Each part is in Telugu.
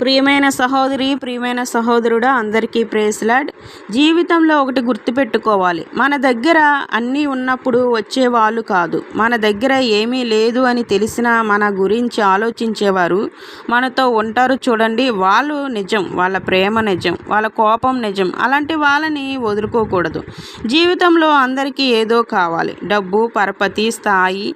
ప్రియమైన సహోదరి ప్రియమైన సహోదరుడా అందరికీ ప్రేస్లాడ్ జీవితంలో ఒకటి గుర్తుపెట్టుకోవాలి. మన దగ్గర అన్నీ ఉన్నప్పుడు వచ్చేవాళ్ళు కాదు. మన దగ్గర ఏమీ లేదు అని తెలిసిన మన గురించి ఆలోచించేవారు మనతో ఉంటారు చూడండి. వాళ్ళు నిజం వాళ్ళ ప్రేమ నిజం వాళ్ళ కోపం నిజం. అలాంటి వాళ్ళని వదులుకోకూడదు. జీవితంలో అందరికీ ఏదో కావాలి. డబ్బు పరపతి స్థాయి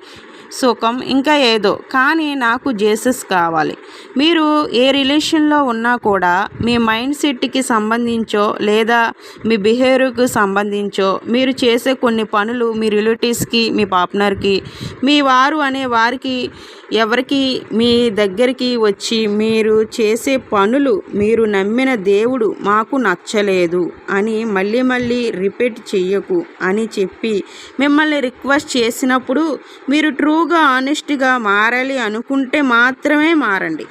సుఖం ఇంకా ఏదో కానీ నాకు జేసస్ కావాలి. మీరు ఏ రిలేషన్లో ఉన్నా కూడా మీ మైండ్ సెట్కి సంబంధించో లేదా మీ బిహేవియర్కు సంబంధించో మీరు చేసే కొన్ని పనులు మీ రిలేటివ్స్కి మీ పార్ట్నర్కి మీ వారు అనే వారికి ఎవరికి మీ దగ్గరికి వచ్చి మీరు చేసే పనులు మీరు నమ్మిన దేవుడు మాకు నచ్చలేదు అని మళ్ళీ మళ్ళీ రిపీట్ చెయ్యకు అని చెప్పి మిమ్మల్ని రిక్వెస్ట్ చేసినప్పుడు మీరు ట్రూగా ఆనెస్ట్గా మారాలి అనుకుంటే మాత్రమే మారండి.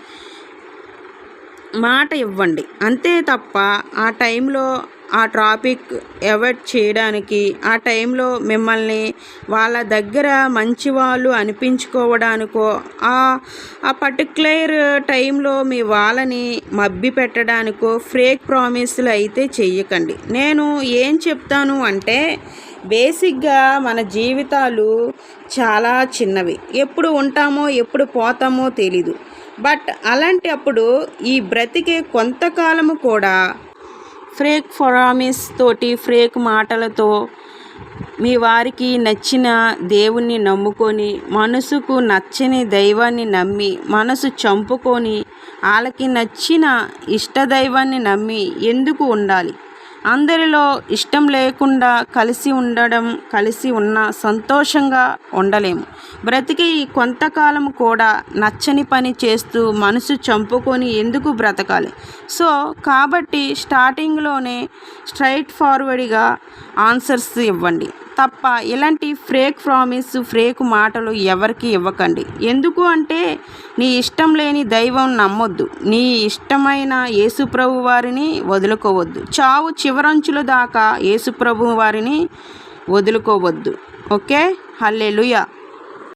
మాట ఇవ్వండి. అంతే తప్ప ఆ టైంలో ఆ ట్రాఫిక్ అవాయిడ్ చేయడానికి ఆ టైంలో మిమ్మల్ని వాళ్ళ దగ్గర మంచి వాళ్ళు అనిపించుకోవడానికో ఆ ఆ పర్టిక్యులర్ టైంలో మీ వాళ్ళని మబ్బి పెట్టడానికో ఫేక్ ప్రామిస్లు అయితే చెయ్యకండి. నేను ఏం చెప్తాను అంటే బేసిక్గా మన జీవితాలు చాలా చిన్నవి. ఎప్పుడు ఉంటామో ఎప్పుడు పోతామో తెలీదు. బట్ అలాంటి అప్పుడు ఈ బ్రతికే కొంతకాలము కూడా ఫ్రేక్ ఫొరామిస్ తోటి ఫ్రేక్ మాటలతో మీ వారికి నచ్చిన దేవుణ్ణి నమ్ముకొని మనసుకు నచ్చని దైవాన్ని నమ్మి మనసు చంపుకొని వాళ్ళకి నచ్చిన ఇష్టదైవాన్ని నమ్మి ఎందుకు ఉండాలి? అందరిలో ఇష్టం లేకుండా కలిసి ఉండడం కలిసి ఉన్న సంతోషంగా ఉండలేము. బ్రతికి కొంతకాలం కూడా నచ్చని పని చేస్తూ మనసు చంపుకొని ఎందుకు బ్రతకాలి? సో కాబట్టి స్టార్టింగ్లోనే స్ట్రైట్ ఫార్వర్డ్గా ఆన్సర్స్ ఇవ్వండి. తప్ప ఇలాంటి ఫ్రేక్ ప్రామిస్ ఫ్రేక్ మాటలు ఎవరికి ఇవ్వకండి. ఎందుకు అంటే నీ ఇష్టం లేని దైవం నమ్మొద్దు. నీ ఇష్టమైన యేసుప్రభు వారిని వదులుకోవద్దు. చావు చివరంచుల దాకా యేసుప్రభు వారిని వదులుకోవద్దు. ఓకే? హల్లెలూయా.